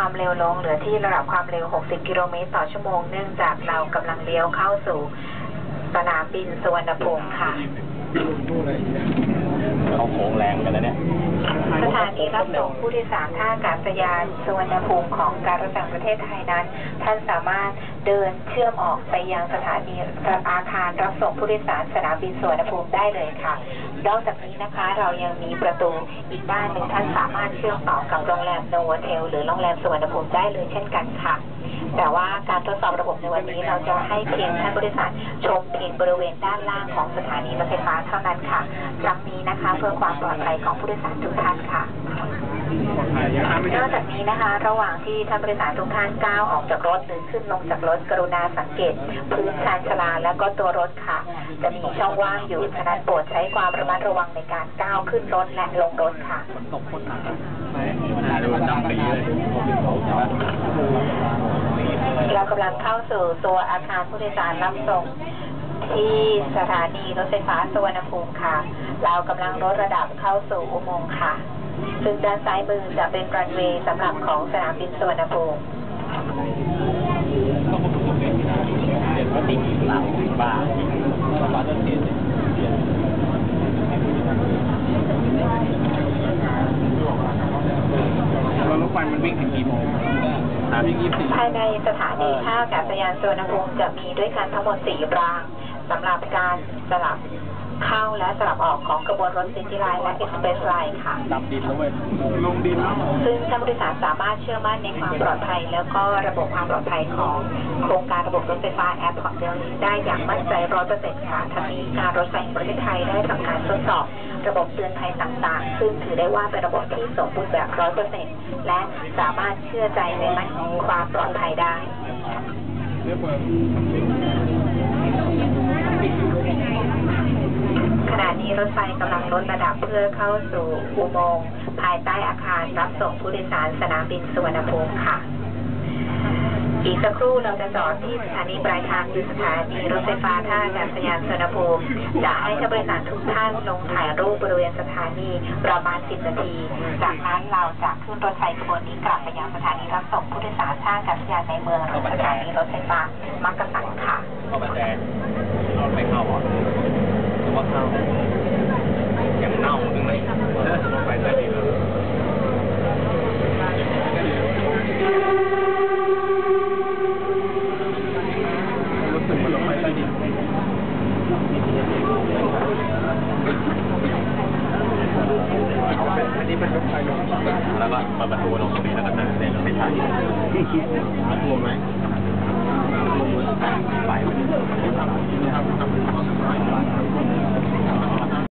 ความเร็วลงเหลือที่ระดับความเร็ว 60 กิโลเมตรต่อชั่วโมง เนื่องจากเรากำลังเลี้ยวเข้าสู่สนามบินสุวรรณภูมิค่ะ เขาโค้งแรงกันแล้วเนี่ย สถานีรับส่งผู้โดยสารท่าอากาศยานสุวรรณภูมิของการรถไฟแห่งประเทศไทยนั้น ท่านสามารถ เดินเชื่อมออกไปยังสถานีอาคารรับส่งผู้โดยสารสนามบินสุวรรณภูมิได้เลยค่ะ นอกจากนี้นะคะเรายังมีประตูอีกด้านหนึ่งท่านสามารถเชื่อมต่อกับโรงแรมโนวเทลหรือโรงแรมสุวรรณภูมิได้เลยเช่นกันค่ะ แต่ว่าการทดสอบระบบในวันนี้เราจะให้เพียงท่านผู้โดยสารชมเพียงบริเวณด้านล่างของสถานีรถไฟฟ้าเท่านั้นค่ะทั้งนี้นะคะ เพื่อความปลอดภัยของผู้โดยสารทุกท่านค่ะ นอกจากนี้นะคะ ระหว่างที่ท่านผู้โดยสารทุกท่านก้าวออกจากรถหรือขึ้นลงจากรถกรุณาสังเกต พื้นชานชลาและก็ตัวรถค่ะ จะมีช่องว่างอยู่ฉะนั้นโปรดใช้ความระมัดระวังในการก้าวขึ้นรถและลงรถค่ะตกคนหนักไม่ดูดำปีเลยเรากำลังเข้าสู่ตัวอาคารผู้โดยสารรับส่งที่สถานีรถไฟฟ้าสุวรรณภูมิค่ะ เรากำลังลดระดับเข้าสู่อุโมงค์ค่ะ ซึ่งด้านซ้ายมือจะเป็นรันเวย์สำหรับของสนามบินสุวรรณภูมิเด็กก็ติดเหล้าบ้าบ้าต้นเตียนรถไฟมันวิ่งถึงกี่โมงสามยี่สิบภายในสถานีท่าอากาศยานสุวรรณภูมิจะมีด้วยกันทั้งหมด4รางสำหรับการสลับ เข้าและสลับออกของกระบวนรถซิตี้ไลน์และเอ็กซ์เพรสไลน์ค่ะ ดำดินแล้วเว้ยลงดินแล้วซึ่งท่านผู้โดยสารสามารถเชื่อมั่นในความปลอดภัย แล้วก็ระบบความปลอดภัยของโครงการระบบรถไฟฟ้าแอร์พอร์ตเดลได้อย่างมั่นใจร้อยเปอร์เซ็นต์ค่ะทั้งนี้การรถไฟแห่งประเทศไทยได้ทำการทดสอบ ระบบเตือนภัยต่างๆ ซึ่งถือได้ว่าเป็นระบบที่สมบูรณ์แบบร้อยเปอร์เซ็นต์และสามารถเชื่อใจในมันความปลอดภัยได้ ถไฟกำลังลดระดับเพื่อเข้าสู่อุโมงค์ภายใต้อาคารรับส่งผู้โดยสารสนามบินสุวรรณภูมิค่ะ อีกสักครู่เราจะจอดที่สถานีปลายทางคือสถานีรถไฟฟ้าท่าอากาศยานสุวรรณภูมิจะให้ท่านผู้โดยสารทุกท่านลงถ่ายรูปบริเวณสถานีประมาณ 10 นาที จากนั้นเราจะขึ้นรถไฟขบวนนี้กลับไปยังสถานีรับส่งผู้โดยสารท่าอากาศยานในเมืองหรือสถานีรถไฟฟ้ามักกะสันค่ะ เข้ามาแจกเอาไม่เข้าอะหรือว่าเข้ายังเน่าข้างในรถไฟใต้ดินแล้ว รู้สึกเหมือนรถไฟใต้ดิน อันนี้เป็นรถไฟลงแล้วก็เปิดประตูลงตรงนี้แล้วก็เดินเดินลงไปถ่ายรวมไหม